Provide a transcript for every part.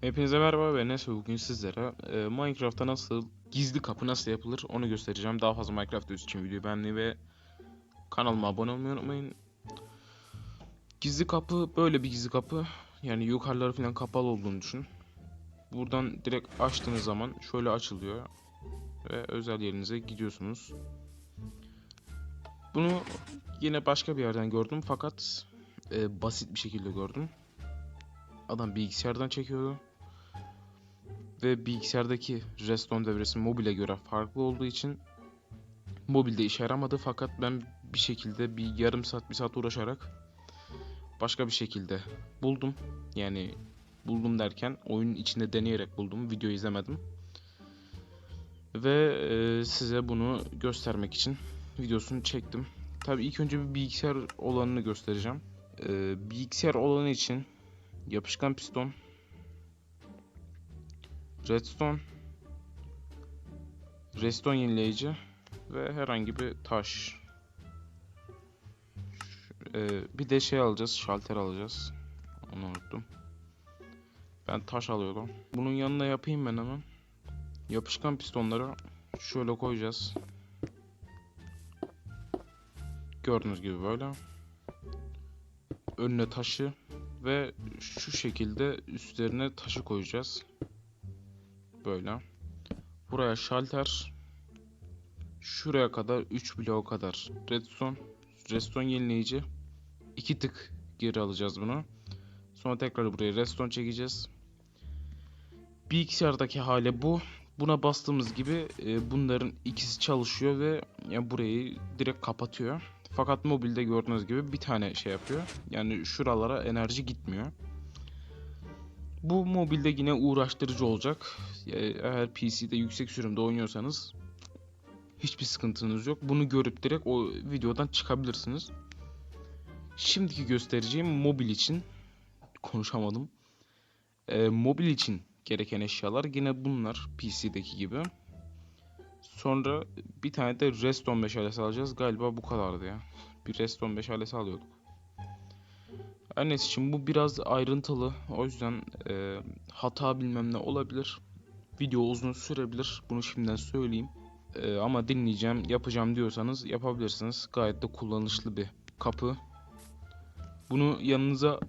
Hepinize merhaba ben Enes bugün sizlere e, Minecraft'ta nasıl gizli kapı nasıl yapılır onu göstereceğim. Daha fazla Minecraft için videoyu beğenmeyi ve kanalıma abone olmayı unutmayın. Gizli kapı böyle bir gizli kapı. Yani yukarıları falan kapalı olduğunu düşün. Buradan direkt açtığınız zaman şöyle açılıyor ve özel yerinize gidiyorsunuz. Bunu yine başka bir yerden gördüm fakat e, basit bir şekilde gördüm. Adam bilgisayardan çekiyordu. Ve bilgisayardaki redstone devresi mobile göre farklı olduğu için mobilde işe yaramadı fakat ben bir şekilde bir yarım saat bir saat uğraşarak başka bir şekilde buldum. Yani buldum derken oyunun içinde deneyerek buldum. Video izlemedim. Ve e, size bunu göstermek için videosunu çektim. Tabii ilk önce bir bilgisayar olanını göstereceğim. E, bilgisayar olanı için yapışkan piston redstone. Redstone yenileyici ve herhangi bir taş. Ş- e, bir de şey alacağız şalter alacağız. Onu unuttum. Ben taş alıyorum. Bunun yanına yapayım ben hemen. Yapışkan pistonları şöyle koyacağız. Gördüğünüz gibi böyle. Önüne taşı ve şu şekilde üstlerine taşı koyacağız. Böyle. Buraya şalter. Şuraya kadar 3 blok kadar redstone. Redstone yenileyici. 2 tık geri alacağız bunu. Sonra tekrar buraya redstone çekeceğiz. Bilgisayardaki hale bu. Buna bastığımız gibi e, bunların ikisi çalışıyor ve yani burayı direkt kapatıyor. Fakat mobilde gördüğünüz gibi bir tane şey yapıyor. Yani şuralara enerji gitmiyor. Bu mobilde yine uğraştırıcı olacak. E, Eğer PC'de yüksek sürümde oynuyorsanız hiçbir sıkıntınız yok. Bunu görüp direkt o videodan çıkabilirsiniz. Şimdiki göstereceğim mobil için konuşamadım. E, mobil için gereken eşyalar yine bunlar PC'deki gibi. Sonra bir tane de redstone meşalesi alacağız. Galiba bu kadardı ya. Bir redstone meşalesi alıyorduk. Her neyse şimdi bu biraz ayrıntılı. O yüzden e, hata bilmem ne olabilir. Video uzun sürebilir. Bunu şimdiden söyleyeyim. E, ama dinleyeceğim, yapacağım diyorsanız yapabilirsiniz. Gayet de kullanışlı bir kapı. Bunu yanınıza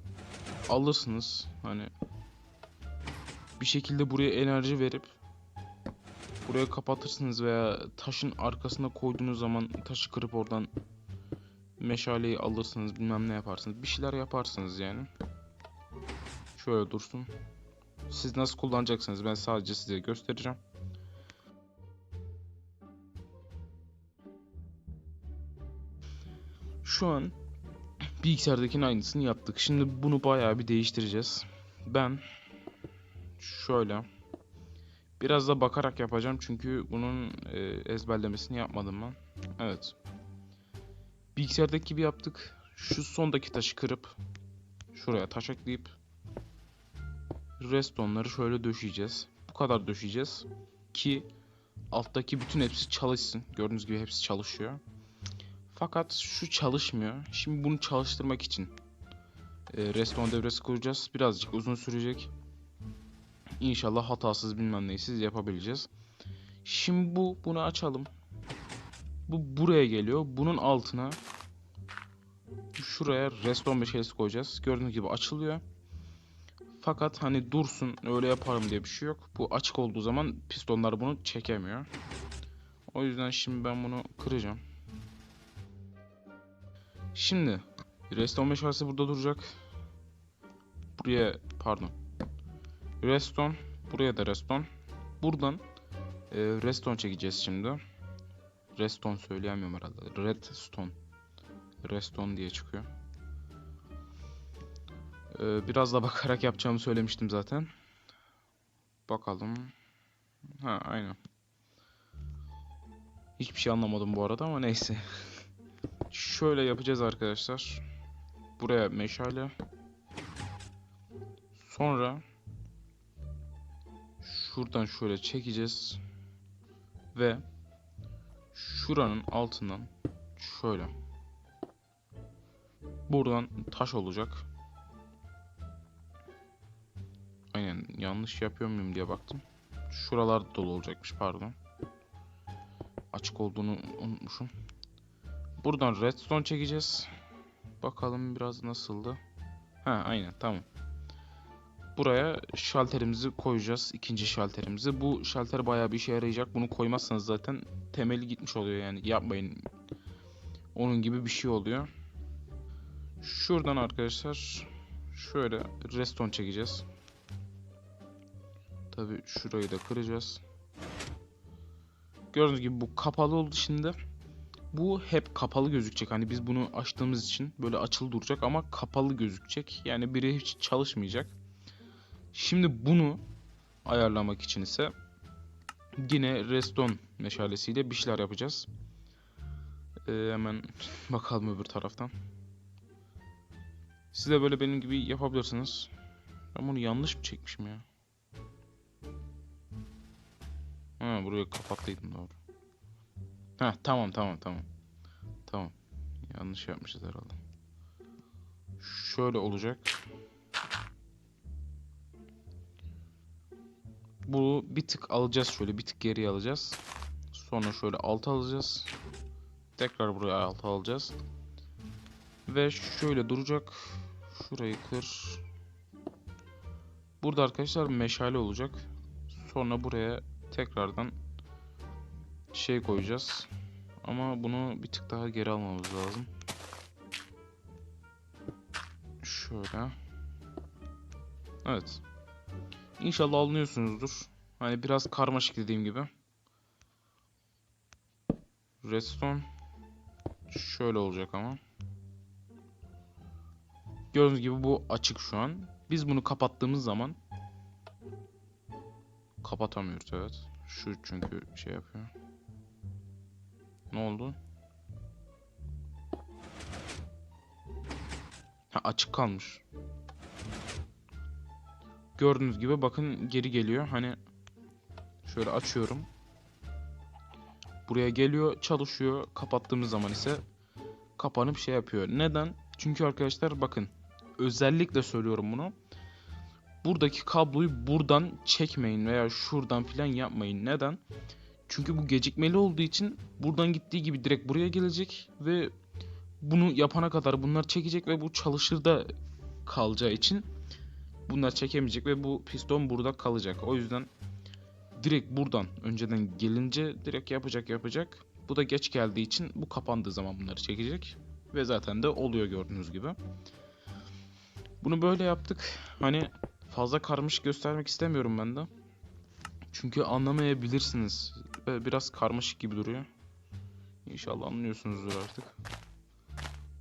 alırsınız. Hani bir şekilde buraya enerji verip buraya kapatırsınız veya taşın arkasına koyduğunuz zaman taşı kırıp oradan meşaleyi alırsınız bilmem ne yaparsınız. Bir şeyler yaparsınız yani. Şöyle dursun. Siz nasıl kullanacaksınız? Ben sadece size göstereceğim. Şu an bilgisayardakinin aynısını yaptık. Şimdi bunu bayağı bir değiştireceğiz. Ben şöyle Biraz da bakarak yapacağım. Çünkü bunun e, ezberlemesini yapmadım ben. Evet. Bilgisayardaki gibi yaptık. Şu sondaki taşı kırıp şuraya taş ekleyip restonları şöyle döşeyeceğiz. Bu kadar döşeyeceğiz ki alttaki bütün hepsi çalışsın. Gördüğünüz gibi hepsi çalışıyor. Fakat şu çalışmıyor. Şimdi bunu çalıştırmak için e, reston devresi kuracağız. Birazcık uzun sürecek. İnşallah hatasız bilmem neysiz yapabileceğiz. Şimdi bu bunu açalım. Bu buraya geliyor. Bunun altına şuraya reston meşalesi koyacağız. Gördüğünüz gibi açılıyor. Fakat hani dursun öyle yaparım diye bir şey yok. Bu açık olduğu zaman pistonlar bunu çekemiyor. O yüzden şimdi ben bunu kıracağım. Şimdi reston meşalesi burada duracak. Buraya pardon Reston. Buraya da reston. Buradan e, reston çekeceğiz şimdi. Reston söyleyemiyorum herhalde. Redstone. Reston diye çıkıyor. E, biraz da bakarak yapacağımı söylemiştim zaten. Bakalım. Ha aynen. Hiçbir şey anlamadım bu arada ama neyse. Şöyle yapacağız arkadaşlar. Buraya meşale. Sonra şuradan şöyle çekeceğiz ve şuranın altından şöyle buradan taş olacak Aynen yanlış yapıyor muyum diye baktım. Şuralar dolu olacakmış pardon. Açık olduğunu unutmuşum. Buradan redstone çekeceğiz. Bakalım biraz nasıldı. Ha aynen tamam. Buraya şalterimizi koyacağız. ikinci şalterimizi. Bu şalter bayağı bir işe yarayacak. Bunu koymazsanız zaten temeli gitmiş oluyor yani. Yapmayın. Onun gibi bir şey oluyor. Şuradan arkadaşlar şöyle redstone çekeceğiz. Tabi şurayı da kıracağız. Gördüğünüz gibi bu kapalı oldu şimdi. Bu hep kapalı gözükecek. Hani biz bunu açtığımız için böyle açılı duracak ama kapalı gözükecek. Yani biri hiç çalışmayacak. Şimdi bunu ayarlamak için ise yine redstone meşalesiyle bir şeyler yapacağız. Ee, hemen bakalım öbür taraftan. Siz de böyle benim gibi yapabilirsiniz. Ben bunu yanlış mı çekmişim ya? Ha burayı kapattıydım doğru. Ha tamam tamam tamam. Tamam. Yanlış yapmışız herhalde. Şöyle olacak. Bu bir tık alacağız şöyle bir tık geriye alacağız. Sonra şöyle alta alacağız. Tekrar buraya alta alacağız. Ve şöyle duracak. Şurayı kır. Burada arkadaşlar meşale olacak. Sonra buraya tekrardan şey koyacağız. Ama bunu bir tık daha geri almamız lazım. Şöyle. Evet. İnşallah anlıyorsunuzdur. Hani biraz karmaşık dediğim gibi. Redstone şöyle olacak ama. Gördüğünüz gibi bu açık şu an. Biz bunu kapattığımız zaman kapatamıyoruz evet. Şu çünkü şey yapıyor. Ne oldu? Ha açık kalmış. Gördüğünüz gibi bakın geri geliyor. Hani şöyle açıyorum. Buraya geliyor, çalışıyor. Kapattığımız zaman ise kapanıp şey yapıyor. Neden? Çünkü arkadaşlar bakın özellikle söylüyorum bunu. Buradaki kabloyu buradan çekmeyin veya şuradan filan yapmayın. Neden? Çünkü bu gecikmeli olduğu için buradan gittiği gibi direkt buraya gelecek ve bunu yapana kadar bunlar çekecek ve bu çalışır da kalacağı için bunlar çekemeyecek ve bu piston burada kalacak. O yüzden direkt buradan önceden gelince direkt yapacak yapacak. Bu da geç geldiği için bu kapandığı zaman bunları çekecek. Ve zaten de oluyor gördüğünüz gibi. Bunu böyle yaptık. Hani fazla karmaşık göstermek istemiyorum ben de. Çünkü anlamayabilirsiniz. Biraz karmaşık gibi duruyor. İnşallah anlıyorsunuzdur artık.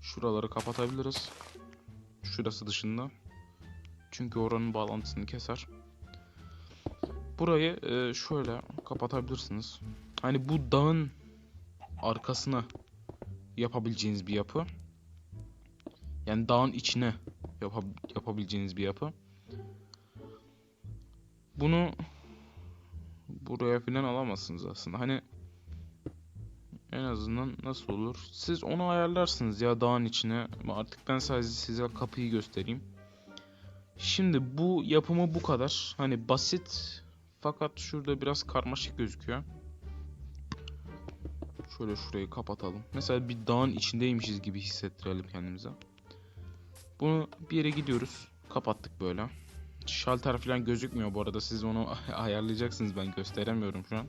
Şuraları kapatabiliriz. Şurası dışında. Çünkü oranın bağlantısını keser. Burayı e, şöyle kapatabilirsiniz. Hani bu dağın arkasına yapabileceğiniz bir yapı. Yani dağın içine yapa- yapabileceğiniz bir yapı. Bunu buraya falan alamazsınız aslında. Hani en azından nasıl olur? Siz onu ayarlarsınız ya dağın içine. Artık ben sadece size kapıyı göstereyim. Şimdi bu yapımı bu kadar. Hani basit fakat şurada biraz karmaşık gözüküyor. Şöyle şurayı kapatalım. Mesela bir dağın içindeymişiz gibi hissettirelim kendimize. Bunu bir yere gidiyoruz. Kapattık böyle. Şalter falan gözükmüyor bu arada. Siz onu ayarlayacaksınız. Ben gösteremiyorum şu an.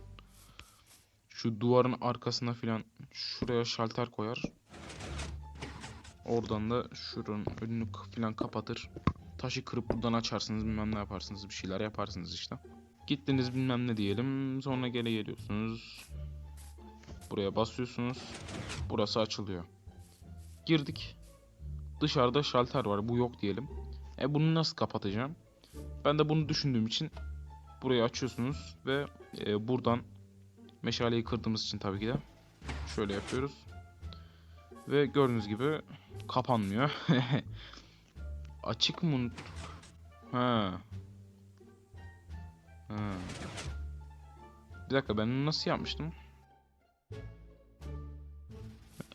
Şu duvarın arkasına falan şuraya şalter koyar. Oradan da şuranın önünü falan kapatır. Taşı kırıp buradan açarsınız bilmem ne yaparsınız bir şeyler yaparsınız işte. Gittiniz bilmem ne diyelim sonra geri geliyorsunuz. Buraya basıyorsunuz. Burası açılıyor. Girdik. Dışarıda şalter var bu yok diyelim. E bunu nasıl kapatacağım? Ben de bunu düşündüğüm için burayı açıyorsunuz ve e, buradan meşaleyi kırdığımız için tabii ki de şöyle yapıyoruz. Ve gördüğünüz gibi kapanmıyor. Açık mı unuttuk? Ha. Ha. Bir dakika ben bunu nasıl yapmıştım?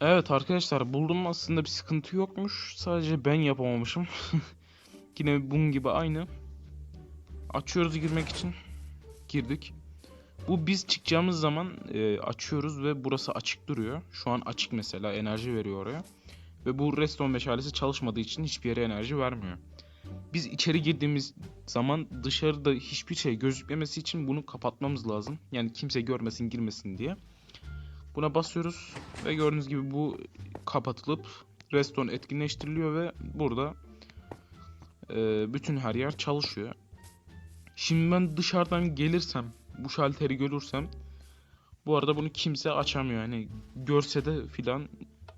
Evet arkadaşlar buldum aslında bir sıkıntı yokmuş. Sadece ben yapamamışım. Yine bunun gibi aynı. Açıyoruz girmek için. Girdik. Bu biz çıkacağımız zaman e, açıyoruz ve burası açık duruyor. Şu an açık mesela enerji veriyor oraya. Ve bu redstone meşalesi çalışmadığı için hiçbir yere enerji vermiyor. Biz içeri girdiğimiz zaman dışarıda hiçbir şey gözükmemesi için bunu kapatmamız lazım. Yani kimse görmesin girmesin diye. Buna basıyoruz ve gördüğünüz gibi bu kapatılıp redstone etkinleştiriliyor ve burada e, bütün her yer çalışıyor. Şimdi ben dışarıdan gelirsem, bu şalteri görürsem bu arada bunu kimse açamıyor. Yani görse de filan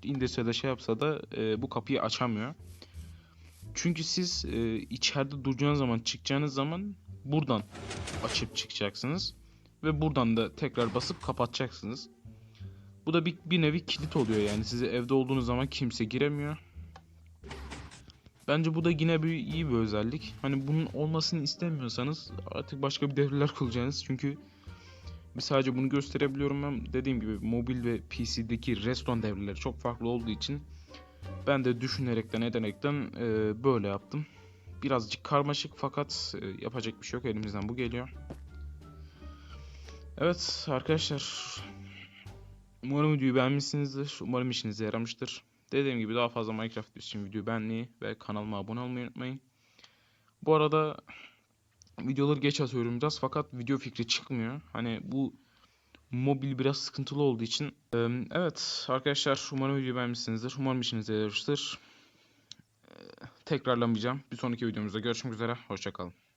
indirse de şey yapsa da e, bu kapıyı açamıyor. Çünkü siz e, içeride duracağınız zaman, çıkacağınız zaman buradan açıp çıkacaksınız. Ve buradan da tekrar basıp kapatacaksınız. Bu da bir, bir nevi kilit oluyor yani. Size evde olduğunuz zaman kimse giremiyor. Bence bu da yine bir iyi bir özellik. Hani bunun olmasını istemiyorsanız artık başka bir devreler kuracaksınız. Çünkü sadece bunu gösterebiliyorum ben. Dediğim gibi mobil ve PC'deki redstone devreleri çok farklı olduğu için ben de düşünerekten ederekten e, böyle yaptım. Birazcık karmaşık fakat e, yapacak bir şey yok elimizden bu geliyor. Evet arkadaşlar. Umarım videoyu beğenmişsinizdir. Umarım işinize yaramıştır. Dediğim gibi daha fazla Minecraft için videoyu beğenmeyi ve kanalıma abone olmayı unutmayın. Bu arada videoları geç atıyorum biraz fakat video fikri çıkmıyor. Hani bu mobil biraz sıkıntılı olduğu için. Evet arkadaşlar umarım videoyu beğenmişsinizdir. Umarım işinize yaramıştır. Tekrarlamayacağım. Bir sonraki videomuzda görüşmek üzere. Hoşçakalın.